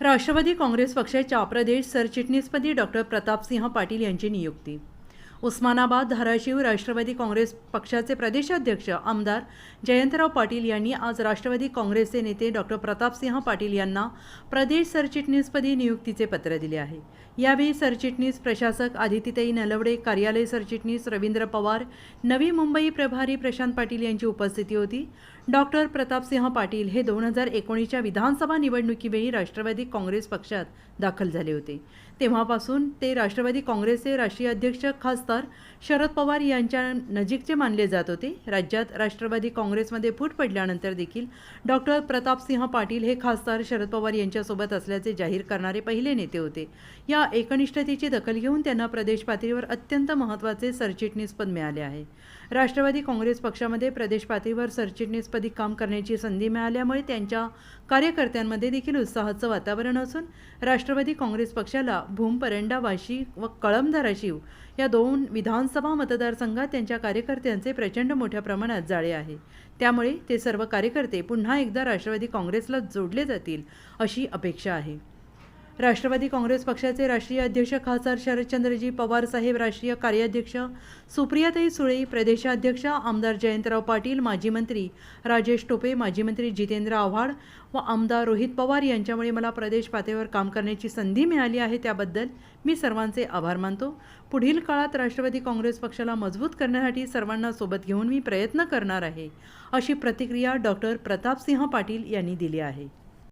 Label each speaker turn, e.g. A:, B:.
A: राष्ट्रवादी काँग्रेस पक्षाच्या प्रदेश सरचिटणीसपदी डॉक्टर प्रतापसिंह पाटील यांची नियुक्ती. उस्मानाबाद धाराशिव राष्ट्रवादी काँग्रेस पक्षाचे प्रदेशाध्यक्ष आमदार जयंतराव पाटील यांनी आज राष्ट्रवादी काँग्रेसचे नेते डॉक्टर प्रतापसिंह पाटील यांना प्रदेश सरचिटणीसपदी नियुक्तीचे पत्र दिले आहे. यावेळी सरचिटणीस प्रशासक आदितीताई नलवडे कार्यालय सरचिटणीस रवींद्र पवार नवी मुंबई प्रभारी प्रशांत पाटील यांची उपस्थिती होती. डॉक्टर प्रतापसिंह पाटील हे दोन हजार एकोणीसच्या विधानसभा निवडणुकीवेळी राष्ट्रवादी काँग्रेस पक्षात दाखल झाले होते. तेव्हापासून ते राष्ट्रवादी काँग्रेसचे राष्ट्रीय अध्यक्ष खासदार शरद पवार यांच्या नजीकचे मानले जात होते. राज्यात राष्ट्रवादी काँग्रेसमध्ये फूट पडल्यानंतर देखील डॉक्टर प्रतापसिंह पाटील हे खासदार शरद पवार यांच्यासोबत असल्याचे जाहीर करणारे पहिले नेते होते. या एकनिष्ठतेची दखल घेऊन त्यांना प्रदेश पातळीवर अत्यंत महत्त्वाचे सरचिटणीसपद मिळाले आहे. राष्ट्रवादी काँग्रेस पक्षामध्ये प्रदेश पातळीवर सरचिटणीसपद काम करण्याची संधी मिळाल्यामुळे त्यांच्या कार्यकर्त्यांमध्ये देखील उत्साहाचं वातावरण असून राष्ट्रवादी काँग्रेस पक्षाला भूम परंडा वाशी व कळम धाराशिव या दोन विधानसभा मतदारसंघात त्यांच्या कार्यकर्त्यांचे प्रचंड मोठ्या प्रमाणात जाळे आहे. त्यामुळे ते सर्व कार्यकर्ते पुन्हा एकदा राष्ट्रवादी काँग्रेसला जोडले जातील अशी अपेक्षा आहे. राष्ट्रवादी काँग्रेस पक्षाचे राष्ट्रीय अध्यक्ष खासदार शरदचंद्रजी पवार साहेब राष्ट्रीय कार्याध्यक्ष सुप्रियाताई सुळे प्रदेशाध्यक्ष आमदार जयंतराव पाटील माजी मंत्री राजेश टोपे माजी मंत्री जितेंद्र आव्हाड व आमदार रोहित पवार यांच्यामुळे मला प्रदेश पातळीवर काम करण्याची संधी मिळाली आहे. त्याबद्दल मी सर्वांचे आभार मानतो. पुढील काळात राष्ट्रवादी काँग्रेस पक्षाला मजबूत करण्यासाठी सर्वांना सोबत घेऊन मी प्रयत्न करणार आहे अशी प्रतिक्रिया डॉक्टर प्रतापसिंह पाटील यांनी दिली आहे.